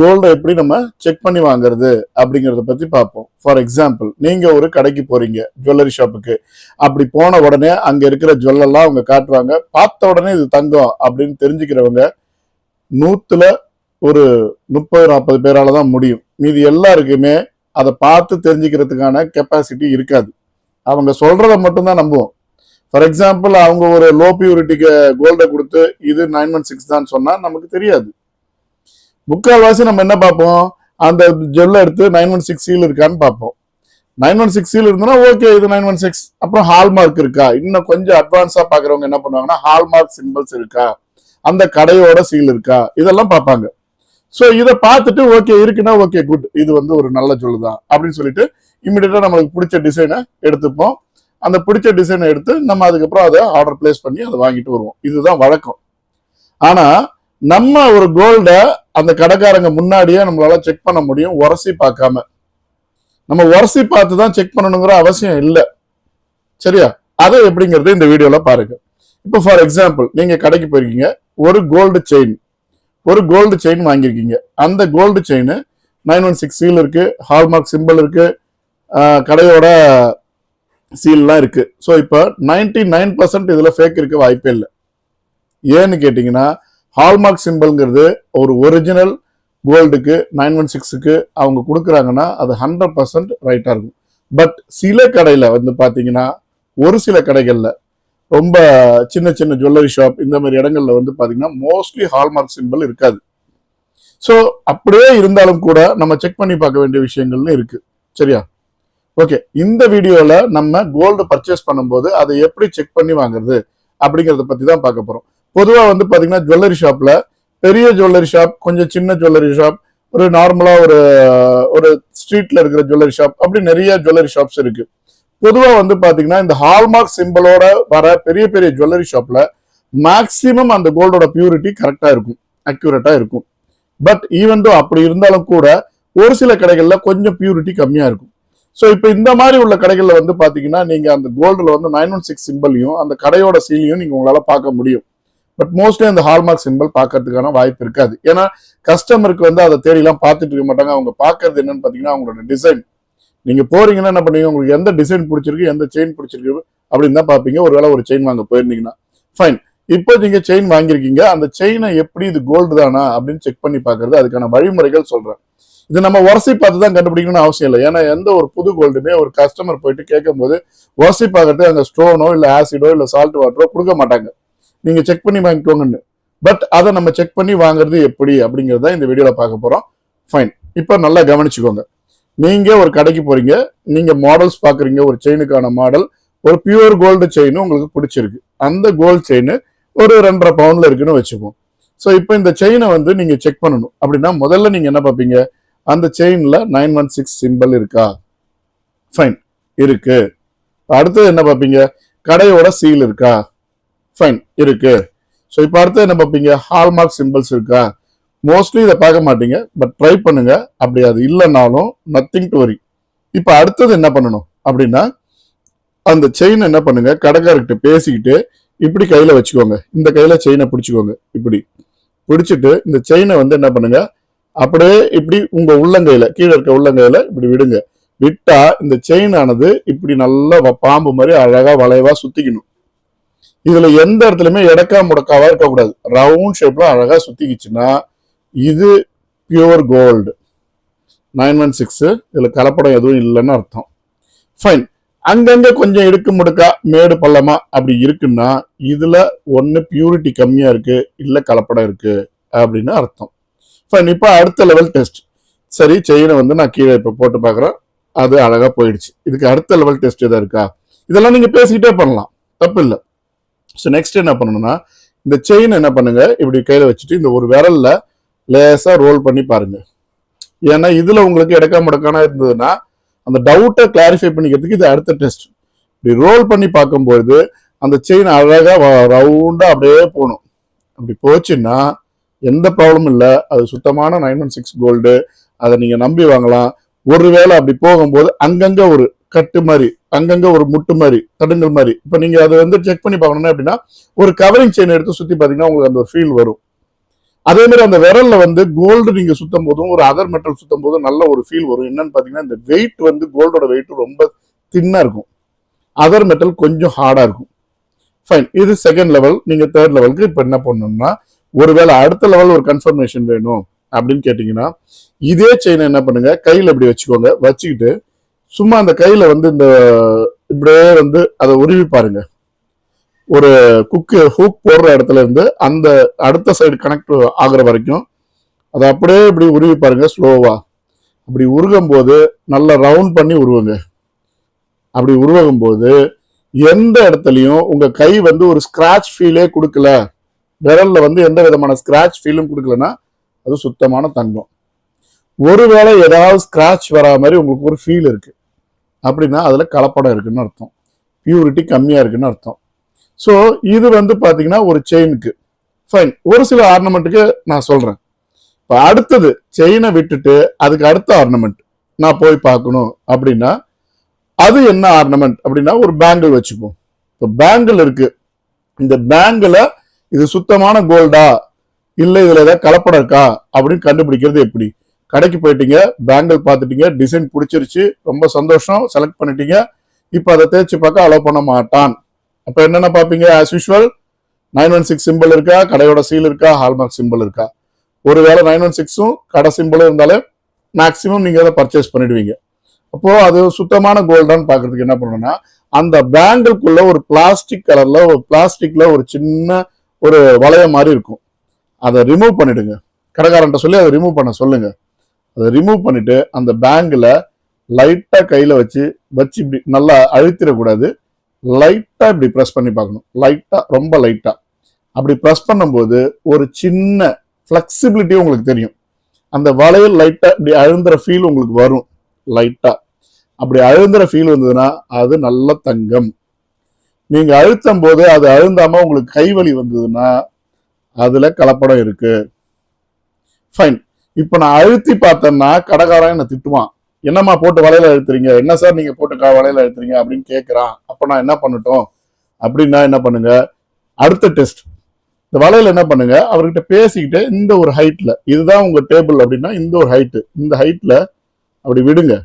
கோல்டை எப்படி நம்ம செக் பண்ணி வாங்குறது அப்படிங்கிறத பற்றி பார்ப்போம். ஃபார் எக்ஸாம்பிள் நீங்கள் ஒரு கடைக்கு போகிறீங்க ஜுவல்லரி ஷாப்புக்கு அப்படி போன உடனே அங்கே இருக்கிற ஜுவல்லெல்லாம் அவங்க காட்டுவாங்க. பார்த்த உடனே இது தங்கம் அப்படின்னு தெரிஞ்சுக்கிறவங்க நூற்றுல ஒரு முப்பது நாற்பது பேரால் தான் முடியும். மீதி எல்லாருக்குமே அதை பார்த்து தெரிஞ்சுக்கிறதுக்கான கெப்பாசிட்டி இருக்காது. அவங்க சொல்கிறத மட்டும்தான் நம்புவோம். ஃபார் எக்ஸாம்பிள் அவங்க ஒரு லோ பியூரிட்டிக்கு கோல்டை கொடுத்து இது நைன் ஒன் சிக்ஸ் தான் சொன்னால் நமக்கு தெரியாது. முக்கால்வாசி நம்ம என்ன பார்ப்போம்? அந்த ஜெல்லை எடுத்து நைன் ஒன் சிக்ஸ் சீல் இருக்கான்னு பார்ப்போம். நைன் ஒன் சிக்ஸ் சீல் இருந்ததுன்னா ஓகே இது நைன் ஒன் சிக்ஸ் அப்புறம் ஹால்மார்க் இருக்கா? இன்னும் கொஞ்சம் அட்வான்ஸாக பார்க்குறவங்க என்ன பண்ணுவாங்கன்னா ஹால்மார்க் சிம்பிள்ஸ் இருக்கா? அந்த கடையோட சீல் இருக்கா? இதெல்லாம் பார்ப்பாங்க. ஸோ இதை பார்த்துட்டு ஓகே இருக்குன்னா ஓகே குட் இது வந்து ஒரு நல்ல சொல்லுதான். அப்படின்னு சொல்லிட்டு இம்மிடியட்டாக நம்மளுக்கு பிடிச்ச டிசைனை எடுத்துப்போம். அந்த பிடிச்ச டிசைனை எடுத்து நம்ம அதுக்கப்புறம் அதை ஆர்டர் பிளேஸ் பண்ணி அதை வாங்கிட்டு வருவோம். இதுதான் வழக்கம். ஆனால் நம்ம ஒரு கோல்டை அந்த கடைக்காரங்க முன்னாடியே நம்மளால செக் பண்ண முடியும். உரசி பார்க்காம. நம்ம உரசி பார்த்து தான் செக் பண்ணணுங்கிற அவசியம் இல்லை. சரியா? அதை எப்படிங்கிறது இந்த வீடியோவில் பாருங்க. இப்போ ஃபார் எக்ஸாம்பிள் நீங்கள் கடைக்கு போயிருக்கீங்க. ஒரு கோல்டு செயின் ஒரு கோல்டு செயின் வாங்கியிருக்கீங்க. அந்த gold chain nine one six seal இருக்கு. ஹால்மார்க் சிம்பிள் இருக்கு. கடையோட சீல்லாம் இருக்கு. ஸோ இப்போ நைன்டி நைன் பர்சன்ட் இதில் ஃபேக் இருக்க வாய்ப்பே இல்லை. ஏன்னு கேட்டிங்கன்னா ஹால்மார்க் சிம்பிள்ங்கிறது ஒரு ஒரிஜினல் கோல்டுக்கு நைன் ஒன் சிக்ஸுக்கு அவங்க கொடுக்குறாங்கன்னா அது ஹண்ட்ரட் பர்சன்ட் ரைட்டாக இருக்கும். பட் சில கடையில் வந்து பார்த்தீங்கன்னா ஒரு சில கடைகளில் ரொம்ப சின்ன சின்ன ஜுவல்லரி ஷாப் இந்த மாதிரி இடங்களில் வந்து பார்த்தீங்கன்னா மோஸ்ட்லி ஹால்மார்க் சிம்பிள் இருக்காது. ஸோ அப்படியே இருந்தாலும் கூட நம்ம செக் பண்ணி பார்க்க வேண்டிய விஷயங்கள்னு இருக்குது சரியா? ஓகே இந்த வீடியோவில் நம்ம கோல்டு பர்ச்சேஸ் பண்ணும்போது அதை எப்படி செக் பண்ணி வாங்குறது அப்படிங்கிறத பற்றி தான் பார்க்க போகிறோம் பொதுவாக வந்து பார்த்தீங்கன்னா ஜுவல்லரி ஷாப்பில் பெரிய ஜுவல்லரி ஷாப் கொஞ்சம் சின்ன ஜுவல்லரி ஷாப் ஒரு நார்மலாக ஒரு ஒரு ஸ்ட்ரீட்டில் இருக்கிற ஜுவல்லரி ஷாப் அப்படி நிறைய ஜுவல்லரி ஷாப்ஸ் இருக்குது பொதுவாக வந்து பார்த்தீங்கன்னா இந்த ஹால்மார்க் சிம்பிளோட வர பெரிய பெரிய ஜுவல்லரி ஷாப்பில் மேக்சிமம் அந்த கோல்டோட பியூரிட்டி கரெக்டாக இருக்கும் அக்யூரேட்டாக இருக்கும். பட் ஈவன் தோ அப்படி இருந்தாலும் கூட ஒரு சில கடைகளில் கொஞ்சம் பியூரிட்டி கம்மியாக இருக்கும். ஸோ இப்போ இந்த மாதிரி உள்ள கடைகளில் வந்து பார்த்தீங்கன்னா நீங்கள் அந்த கோல்டில் வந்து நைன் ஒன் சிக்ஸ் சிம்பிளையும் அந்த கடையோட சீலையும் நீங்கள் உங்களால் பார்க்க முடியும். பட் மோஸ்ட்லி அந்த ஹால்மார்க் சிம்பிள் பார்க்கறதுக்கான வாய்ப்பு இருக்காது. ஏன்னா கஸ்டமருக்கு வந்து அதை தேடிலாம் பார்த்துட்டு இருக்க மாட்டாங்க. அவங்க பார்க்கறது என்னன்னு பார்த்தீங்கன்னா அவங்களோட டிசைன் நீங்க போறீங்கன்னா என்ன பண்ணுவீங்க? உங்களுக்கு எந்த டிசைன் பிடிச்சிருக்கு எந்த செயின் பிடிச்சிருக்கு அப்படின்னு தான் பார்ப்பீங்க. ஒருவேளை ஒரு செயின் வாங்க போயிருந்தீங்கன்னா. ஃபைன் இப்போ நீங்க செயின் வாங்கியிருக்கீங்க. அந்த செயினை எப்படி இது கோல்டு தானா அப்படின்னு செக் பண்ணி பார்க்கறது. அதுக்கான வழிமுறைகள் சொல்றேன். இது நம்ம உரசி பார்த்து தான் கண்டுபிடிக்கணும்னு அவசியம் இல்லை. ஏன்னா எந்த ஒரு புது கோல்டுமே ஒரு கஸ்டமர் போயிட்டு கேட்கும்போது உரசி பார்க்கறது அங்கே ஸ்டோனோ இல்லை ஆசிடோ இல்லை சால்ட் வாட்டரோ கொடுக்க மாட்டாங்க. நீங்க செக் பண்ணி வாங்கிக்கோங்கன்னு. பட் அதை நம்ம செக் பண்ணி வாங்குறது எப்படி அப்படிங்கிறத இந்த வீடியோவில் பார்க்க போறோம். ஃபைன் இப்போ நல்லா கவனிச்சுக்கோங்க. நீங்க ஒரு கடைக்கு போறீங்க. நீங்க மாடல்ஸ் பாக்குறீங்க ஒரு செயினுக்கான மாடல் ஒரு பியூர் கோல்டு செயின் உங்களுக்கு பிடிச்சிருக்கு. அந்த கோல்டு செயின் ஒரு ரெண்டரை பவுன்ல இருக்குன்னு வச்சுப்போம். ஸோ இப்போ இந்த செயினை வந்து நீங்க செக் பண்ணணும். அப்படின்னா முதல்ல நீங்க என்ன பார்ப்பீங்க? அந்த செயின்ல நைன் ஒன் சிக்ஸ் சிம்பிள் இருக்கா? ஃபைன் இருக்கு. அடுத்தது என்ன பார்ப்பீங்க? கடையோட சீல் இருக்கா? ஃபைன் இருக்கு. ஸோ இப்போ அடுத்து என்ன பார்ப்பீங்க? ஹால்மார்க் சிம்பிள்ஸ் இருக்கா? மோஸ்ட்லி இதை பார்க்க மாட்டீங்க பட் ட்ரை பண்ணுங்க. அப்படி அது இல்லைனாலும் நத்திங் டு வரி இப்போ அடுத்தது என்ன பண்ணணும் அப்படின்னா அந்த செயின் என்ன பண்ணுங்க? கடைக்காரர்கிட்ட பேசிக்கிட்டு இப்படி கையில வச்சுக்கோங்க. இந்த கையில செயினை பிடிச்சிக்கோங்க இப்படி. பிடிச்சிட்டு இந்த செயினை வந்து என்ன பண்ணுங்க? அப்படியே இப்படி உங்க உள்ளங்கையில கீழே இருக்க உள்ளங்கையில இப்படி விடுங்க. விட்டா இந்த செயின் ஆனது இப்படி நல்லா வ- பாம்பு மாதிரி அழகா வளைவா சுத்திக்கணும். இதுல எந்த இடத்துலயுமே இடக்கா முடக்காவா இருக்கக்கூடாது. ரவுண்ட் ஷேப்ல அழகா சுத்திக்கிச்சுன்னா இது pure gold nine one six இதுல கலப்படம் எதுவும் இல்லைன்னு அர்த்தம். ஃபைன் அங்கங்க கொஞ்சம் இடுக்கு முடுக்கா மேடு பள்ளமா அப்படி இருக்குன்னா இதுல ஒண்ணு பியூரிட்டி கம்மியா இருக்கு இல்ல கலப்படம் இருக்கு அப்படின்னு அர்த்தம். ஃபைன் இப்போ அடுத்த லெவல் டெஸ்ட் சரி செயினை வந்து நான் கீழே இப்போ போட்டு பார்க்குறேன் அது அழகா போயிடுச்சு. இதுக்கு அடுத்த லெவல் டெஸ்ட் எதாவது இருக்கா? இதெல்லாம் நீங்க பேசிக்கிட்டே பண்ணலாம். தப்பு இல்லை. ஸோ நெக்ஸ்ட் என்ன பண்ணணும்னா இந்த செயின் என்ன பண்ணுங்க? இப்படி கையில் வச்சுட்டு இந்த ஒரு விரல்ல லேசாக ரோல் பண்ணி பாருங்க. ஏன்னா இதில் உங்களுக்கு இடக்கா முடக்கானா இருந்ததுன்னா அந்த டவுட்டை கிளாரிஃபை பண்ணிக்கிறதுக்கு இது அடுத்த டெஸ்ட் இப்படி ரோல் பண்ணி பார்க்கும்பொழுது அந்த செயின் அழகாக ரவுண்டாக அப்படியே போகணும். அப்படி போச்சுன்னா எந்த ப்ராப்ளமும் இல்லை. அது சுத்தமான நைன் ஒன் சிக்ஸ் கோல்டு அதை நீங்கள் நம்பி வாங்கலாம். ஒருவேளை அப்படி போகும்போது அங்கங்கே ஒரு கட்டு மாதிரி அங்கங்க ஒரு முட்டு மாதிரி தடுங்கல் மாதிரி. இப்போ நீங்க அதை வந்து செக் பண்ணி பார்க்கணும்னா அப்படின்னா ஒரு கவரிங் செயின் எடுத்து சுத்தி பார்த்தீங்கன்னா உங்களுக்கு அந்த ஒரு ஃபீல் வரும். அதே மாதிரி அந்த விரல்ல வந்து கோல்டு நீங்க சுத்தும் போதும் ஒரு அதர் மெட்டல் சுத்தும் போதும் நல்ல ஒரு ஃபீல் வரும். என்னன்னு பாத்தீங்கன்னா இந்த வெயிட் வந்து கோல்டோட வெயிட் ரொம்ப தின்னா இருக்கும். அதர் மெட்டல் கொஞ்சம் ஹார்டா இருக்கும். ஃபைன் இது செகண்ட் லெவல் நீங்க தேர்ட் லெவலுக்கு இப்போ என்ன பண்ணணும்னா ஒருவேளை அடுத்த லெவல் ஒரு கன்ஃபர்மேஷன் வேணும் அப்படின்னு கேட்டீங்கன்னா இதே செயினை என்ன பண்ணுங்க கையில் இப்படி வச்சுக்கோங்க. வச்சுக்கிட்டு சும்மா அந்த கையில வந்து இந்த இப்படியே வந்து அதை உருவி பாருங்க. ஒரு குக்கு ஹூக் போடுற இடத்துல இருந்து அந்த அடுத்த சைடு கனெக்ட் ஆகுற வரைக்கும் அதை அப்படியே இப்படி உருவி பாருங்க ஸ்லோவா அப்படி உருகும் போது நல்லா ரவுண்ட் பண்ணி உருவுங்க. அப்படி உருவகும் போது எந்த இடத்துலையும் உங்க கை வந்து ஒரு ஸ்க்ராட்ச் ஃபீலே கொடுக்கல. விரல்ல வந்து எந்த விதமான ஸ்க்ராட்ச் ஃபீலும் கொடுக்கலன்னா அது சுத்தமான தங்கம். ஒருவேளை ஏதாவது ஸ்க்ராட்ச் வரா மாதிரி உங்களுக்கு ஒரு ஃபீல் இருக்குது அப்படின்னா அதில் கலப்படம் இருக்குன்னு அர்த்தம். பியூரிட்டி கம்மியாக இருக்குன்னு அர்த்தம். ஸோ இது வந்து பார்த்திங்கன்னா ஒரு செயினுக்கு ஃபைன் ஒரு சில ஆர்னமெண்ட்டுக்கு நான் சொல்கிறேன் இப்போ அடுத்தது செயினை விட்டுட்டு அதுக்கு அடுத்த ஆர்னமெண்ட் நான் போய் பார்க்கணும் அப்படின்னா அது என்ன ஆர்னமெண்ட் அப்படின்னா ஒரு பேங்கிள் வச்சுப்போம். இப்போ பேங்கிள் இருக்கு. இந்த பேங்கில் இது சுத்தமான கோல்டா இல்லை இதில் ஏதாவது கலப்படம் இருக்கா? அப்படின்னு கண்டுபிடிக்கிறது எப்படி? கடைக்கு போயிட்டீங்க பேங்கிள் பார்த்துட்டீங்க டிசைன் பிடிச்சிருச்சு ரொம்ப சந்தோஷம் செலக்ட் பண்ணிட்டீங்க. இப்போ அதை தேய்ச்சி பார்க்க அலோவ் பண்ண மாட்டான். அப்போ என்னென்ன பார்ப்பீங்க? As usual nine one six symbol இருக்கா? கடையோட சீல் இருக்கா? ஹால்மார்க் சிம்பிள் இருக்கா? ஒருவேளை நைன் ஒன் சிக்ஸும் கடை சிம்பிளும் இருந்தாலே மேக்ஸிமம் நீங்கள் அதை பர்ச்சேஸ் பண்ணிடுவீங்க. அப்போது அது சுத்தமான கோல்டான்னு பார்க்குறதுக்கு என்ன பண்ணணும்னா அந்த பேங்கிள்குள்ளே ஒரு பிளாஸ்டிக் கலரில் ஒரு பிளாஸ்டிக்கில் ஒரு சின்ன ஒரு வளையம் மாதிரி இருக்கும். அதை ரிமூவ் பண்ணிடுங்க. கடைக்காரன்ட்ட சொல்லி அதை ரிமூவ் பண்ண சொல்லுங்கள் அதை ரிமூவ் பண்ணிட்டு அந்த பேங்கில் லைட்டாக கையில் வச்சு வச்சு இப்படி நல்லா அழுத்திடக்கூடாது. லைட்டாக இப்படி ப்ரெஸ் பண்ணி பார்க்கணும். லைட்டாக ரொம்ப லைட்டாக அப்படி ப்ரெஸ் பண்ணும்போது ஒரு சின்ன ஃப்ளெக்சிபிலிட்டியும் உங்களுக்கு தெரியும். அந்த வளையல் லைட்டாக இப்படி அழுந்துற ஃபீல் உங்களுக்கு வரும். லைட்டாக அப்படி அழுந்துற ஃபீல் வந்ததுன்னா அது நல்ல தங்கம். நீங்கள் அழுத்தும் போது அது அழுந்தாமல் உங்களுக்கு கைவலி வந்ததுன்னா அதில் கலப்படம் இருக்குது ஃபைன் இப்போ நான் அழுத்தி பார்த்தேன்னா கடைக்காரன் என்ன திட்டுவான். என்னம்மா போட்டு வலையில அழுத்துறீங்க என்ன சார் நீங்க போட்டு க- வலையில அழுத்துறீங்க அப்படின்னு கேட்குறான் அப்போ நான் என்ன பண்ணட்டும்? அப்படின்னா என்ன பண்ணுங்க? அடுத்த டெஸ்ட் இந்த வலையில என்ன பண்ணுங்க? அவர்கிட்ட பேசிக்கிட்டு இந்த ஒரு ஹைட்ல இதுதான் உங்க டேபிள் அப்படின்னா இந்த ஒரு ஹைட்டு இந்த ஹைட்ல அப்படி விடுங்க.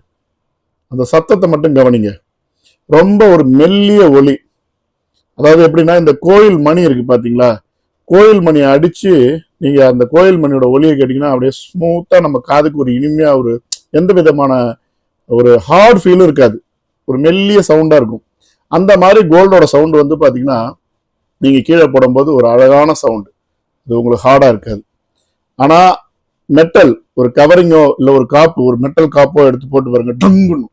அந்த சத்தத்தை மட்டும் கவனிங்க. ரொம்ப ஒரு மெல்லிய ஒலி. அதாவது எப்படின்னா இந்த கோயில் மணி இருக்கு பாத்தீங்களா? கோயில் மணியை அடித்து நீங்கள் அந்த கோயில் மணியோட ஒலியை கேட்டிங்கன்னா அப்படியே ஸ்மூத்தாக நம்ம காதுக்கு ஒரு இனிமையாக ஒரு எந்த விதமான ஒரு ஹார்ட் ஃபீலும் இருக்காது. ஒரு மெல்லிய சவுண்டாக இருக்கும். அந்த மாதிரி கோல்டோட சவுண்டு வந்து பார்த்தீங்கன்னா நீங்கள் கீழே போடும்போது ஒரு அழகான சவுண்டு இது உங்களுக்கு ஹார்டாக இருக்காது. ஆனால் மெட்டல் ஒரு கவரிங்கோ இல்லை ஒரு காப்பு ஒரு மெட்டல் காப்போ எடுத்து போட்டு பாருங்க டங்குன்னு.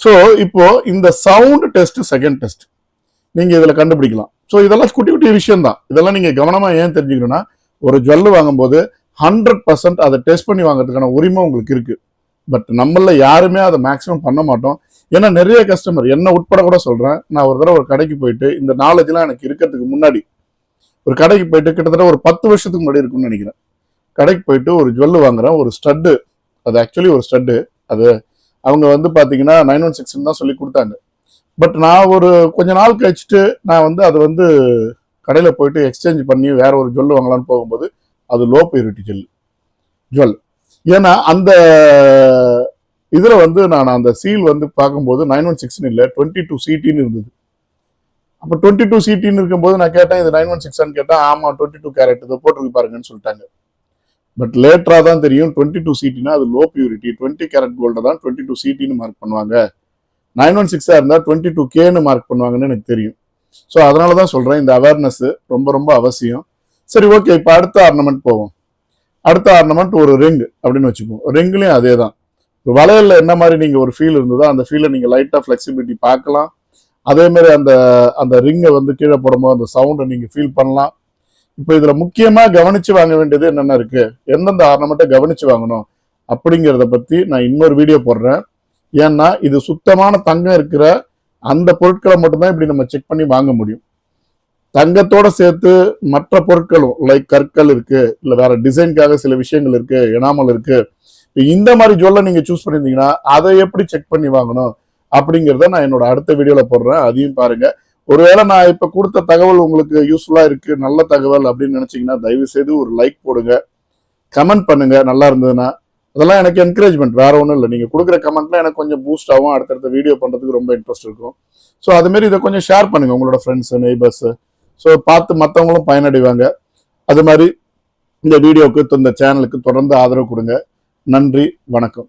ஸோ இப்போ இந்த சவுண்ட் டெஸ்ட் செகண்ட் டெஸ்ட் நீங்கள் இதில் கண்டுபிடிக்கலாம். ஸோ இதெல்லாம் குட்டி குட்டி விஷயம் தான் இதெல்லாம் நீங்கள் கவனமாக ஏன் தெரிஞ்சுக்கணும்னா ஒரு ஜுவல்லு வாங்கும்போது ஹண்ட்ரட் பர்சன்ட் அதை டெஸ்ட் பண்ணி வாங்குறதுக்கான உரிமை உங்களுக்கு இருக்குது பட் நம்மள யாருமே அதை மேக்ஸிமம் பண்ண மாட்டோம். ஏன்னா நிறைய கஸ்டமர் என்ன உட்பட கூட சொல்கிறேன் நான் ஒரு தடவை ஒரு கடைக்கு போயிட்டு இந்த நாலேஜ்லாம் எனக்கு இருக்கிறதுக்கு முன்னாடி ஒரு கடைக்கு போயிட்டு கிட்டத்தட்ட ஒரு பத்து வருஷத்துக்கு முன்னாடி இருக்கும்னு நினைக்கிறேன். கடைக்கு போயிட்டு ஒரு ஜுவல்லு வாங்குறேன். ஒரு ஸ்டட்டு அது ஆக்சுவலி ஒரு ஸ்டட்டு அது அவங்க வந்து பார்த்தீங்கன்னா நைன் ஒன் சிக்ஸ் தான் சொல்லி கொடுத்தாங்க. பட் நான் ஒரு கொஞ்ச நாள் கழிச்சுட்டு நான் வந்து அது வந்து கடையில் போயிட்டு எக்ஸ்சேஞ்ச் பண்ணி வேற ஒரு ஜுவல் வாங்கலாம்னு போகும்போது அது லோ பியூரிட்டி ஜெல் ஜுவல். ஏன்னா அந்த இதில் வந்து நான் அந்த சீல் வந்து பார்க்கும்போது நைன் ஒன் சிக்ஸ்னு இல்லை டுவெண்ட்டி டூ சிடின்னு இருந்தது. அப்போ டுவெண்ட்டி டூ சிடின்னு இருக்கும்போது நான் கேட்டேன் இது நைன் ஒன் சிக்ஸ்னு கேட்டேன் ஆமாம் டுவெண்ட்டி டூ கேரட் இதை போட்டிருக்கு பாருங்கன்னு சொல்லிட்டாங்க. பட் லேட்டராக தான் தெரியும் டுவெண்ட்டி டூ சிடினா அது லோ பியூரிட்டி டுவெண்ட்டி கேரட் கோல்டை தான் டுவெண்ட்டி டூ சிடின்னு மார்க் பண்ணுவாங்க. நைன் ஒன் சிக்ஸாக இருந்தால் டுவெண்ட்டி டூ கேன்னு மார்க் பண்ணுவாங்கன்னு எனக்கு தெரியும். ஸோ அதனால தான் சொல்கிறேன் இந்த அவேர்னஸ் ரொம்ப ரொம்ப அவசியம். சரி ஓகே இப்போ அடுத்த ஆர்னமெண்ட் போவோம். அடுத்த ஆர்னமெண்ட் ஒரு ரிங் அப்படின்னு வச்சுப்போம் ரிங்லேயும் அதே தான் ஒரு என்ன மாதிரி நீங்கள் ஒரு ஃபீல் இருந்ததோ அந்த ஃபீலை நீங்கள் லைட்டாக ஃப்ளெக்சிபிலிட்டி பார்க்கலாம். அதேமாரி அந்த அந்த ரிங்கை வந்து கீழே போடும்போது அந்த சவுண்டை நீங்கள் ஃபீல் பண்ணலாம். இப்போ இதில் முக்கியமாக கவனித்து வாங்க வேண்டியது என்னென்ன இருக்குது எந்தெந்த ஆர்னமெண்ட்டை கவனித்து வாங்கணும்? அப்படிங்கிறத பற்றி நான் இன்னொரு வீடியோ போடுறேன். ஏன்னா இது சுத்தமான தங்கம் இருக்கிற அந்த பொருட்களை மட்டும்தான் இப்படி நம்ம செக் பண்ணி வாங்க முடியும். தங்கத்தோட சேர்த்து மற்ற பொருட்களும் லைக் கற்கள் இருக்கு இல்லை வேற டிசைனுக்காக சில விஷயங்கள் இருக்கு எனாமல் இருக்கு. இந்த மாதிரி ஜுவல்ல நீங்க சூஸ் பண்ணியிருந்தீங்கன்னா அதை எப்படி செக் பண்ணி வாங்கணும் அப்படிங்கிறத நான் என்னோட அடுத்த வீடியோல போடுறேன். அதையும் பாருங்க. ஒருவேளை நான் இப்ப கொடுத்த தகவல் உங்களுக்கு யூஸ்ஃபுல்லா இருக்கு நல்ல தகவல் அப்படின்னு நினைச்சீங்கன்னா தயவு செய்து ஒரு லைக் போடுங்க. கமெண்ட் பண்ணுங்க. நல்லா இருந்ததுன்னா அதெல்லாம் எனக்கு என்கரேஜ்மெண்ட் வேற ஒன்றும் இல்லை. நீங்கள் கொடுக்குற கமெண்ட்லாம் எனக்கு கொஞ்சம் பூஸ்ட் ஆகும். அடுத்தடுத்த வீடியோ பண்ணுறதுக்கு ரொம்ப இன்ட்ரெஸ்ட் இருக்கும். ஸோ அதுமாரி இதை கொஞ்சம் ஷேர் பண்ணுங்கள் உங்களோட ஃப்ரெண்ட்ஸு நெய்பர்ஸு ஸோ பார்த்து மற்றவங்களும் பயனடைவாங்க. அது மாதிரி இந்த வீடியோவுக்கு இந்த சேனலுக்கு தொடர்ந்து ஆதரவு கொடுங்க. நன்றி. வணக்கம்.